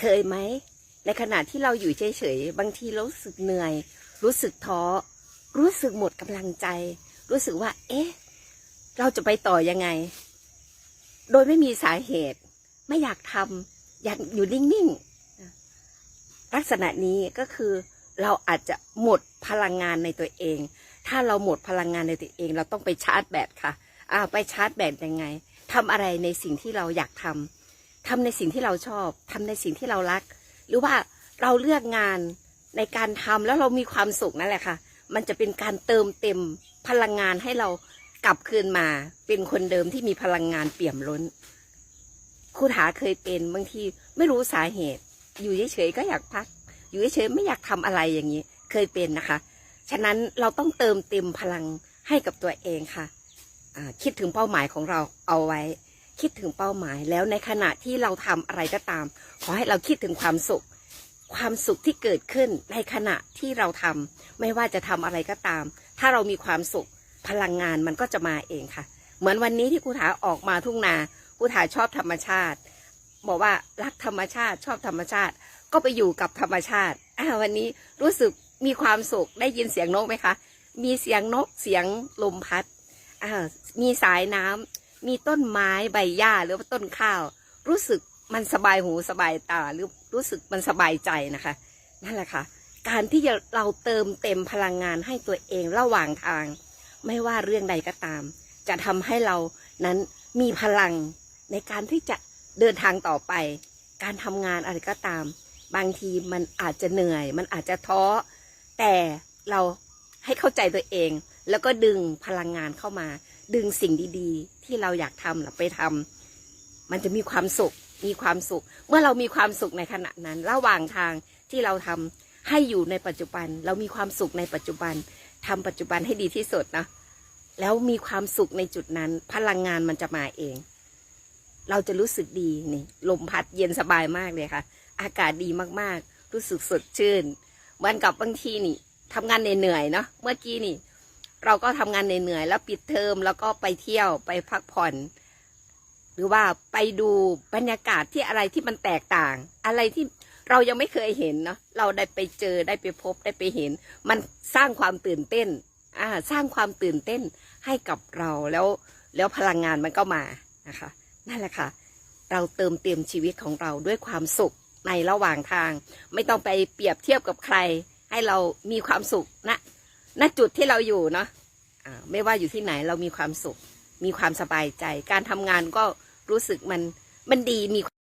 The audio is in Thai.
เคยไหม ในขณะที่เราอยู่เฉยๆ บางทีเรารู้สึกเหนื่อย รู้สึกท้อ รู้สึกหมดกำลังใจ รู้สึกว่า เอ๊ะ เราจะไปต่อยังไง โดยไม่มีสาเหตุ ไม่อยากทำอยากอยู่นิ่งๆ ลักษณะนี้ก็คือเราอาจจะหมดพลังงานในตัวเอง ถ้าเราหมดพลังงานในตัวเอง เราต้องไปชาร์จแบตค่ะ อ่า ไปชาร์จแบตยังไงทำอะไรในสิ่งที่เราอยากทำ ทำในสิ่งที่เราชอบทำในสิ่งที่เรารัก หรือว่าเราเลือกงานในการทำแล้วเรามีความสุขนั่นแหละค่ะ มันจะเป็นการเติมเต็มพลังงานให้เรากลับคืนมา เป็นคนเดิมที่มีพลังงานเปี่ยมล้นครูถาเคยเป็นบางทีไม่รู้สาเหตุ อยู่เฉยๆก็อยากพัก อยู่เฉยๆไม่อยากทำอะไรอย่างนี้ เคยเป็นนะคะ ฉะนั้นเราต้องเติมเต็มพลังให้กับตัวเองค่ะคิดถึงเป้าหมายของเราเอาไว้ คิดถึงเป้าหมายแล้วในขณะที่เราทำอะไรก็ตาม ขอให้เราคิดถึงความสุข ความสุขที่เกิดขึ้นในขณะที่เราทำไม่ว่าจะทำอะไรก็ตาม ถ้าเรามีความสุขพลังงานมันก็จะมาเองค่ะ เหมือนวันนี้ที่ครูถาออกมาทุ่งนาครูถาชอบธรรมชาติ บอกว่ารักธรรมชาติชอบธรรมชาติ ก็ไปอยู่กับธรรมชาติอาวันนี้รู้สึกมีความสุขได้ยินเสียงนกไหมคะ มีเสียงนกเสียงลมพัดมีสายน้ำ มีต้นไม้ใบหญ้าหรือว่าต้นข้าว รู้สึกมันสบายหูสบายตาหรือรู้สึกมันสบายใจนะคะ นั่นแหละค่ะ การที่จะเราเติมเต็มพลังงานให้ตัวเองระหว่างทาง ไม่ว่าเรื่องใดก็ตาม จะทำให้เรานั้นมีพลังในการที่จะเดินทางต่อไป การทำงานอะไรก็ตาม บางทีมันอาจจะเหนื่อย มันอาจจะท้อ แต่เราให้เข้าใจตัวเอง แล้วก็ดึงพลังงานเข้ามา ดึงสิ่งดีๆ ที่เราอยากทำน่ะไปทำมันจะมีความสุข มีความสุข เมื่อเรามีความสุขในขณะนั้น ระหว่างทางที่เราทำให้อยู่ในปัจจุบัน เรามีความสุขในปัจจุบันทำปัจจุบันให้ดีที่สุดนะแล้วมีความสุขในจุดนั้น พลังงานมันจะมาเอง เราจะรู้สึกดีนี่ลมพัดเย็นสบายมากเลยค่ะ อากาศดีมากๆ รู้สึกสดชื่นเหมือนกับบางทีนี่ทำงานเหนื่อยเนาะเมื่อกี้นี่ เราก็ทำงานเหนื่อยๆแล้วปิดเทอมแล้วก็ไปเที่ยวไปพักผ่อน หรือว่าไปดูบรรยากาศที่อะไรที่มันแตกต่าง อะไรที่เรายังไม่เคยเห็นเนาะเราได้ไปเจอได้ไปพบได้ไปเห็น มันสร้างความตื่นเต้นอ่าสร้างความตื่นเต้นให้กับเราแล้วแล้วพลังงานมันก็มานะคะนั่นแหละค่ะ เราเติมเต็มชีวิตของเราด้วยความสุขในระหว่างทาง ไม่ต้องไปเปรียบเทียบกับใคร ให้เรามีความสุขณ ณจุดที่เราอยู่เนาะะไม่ว่าอยู่ที่ไหนเรามีความสุข มีความสบายใจ การทำงานก็รู้สึกมันมันดีมี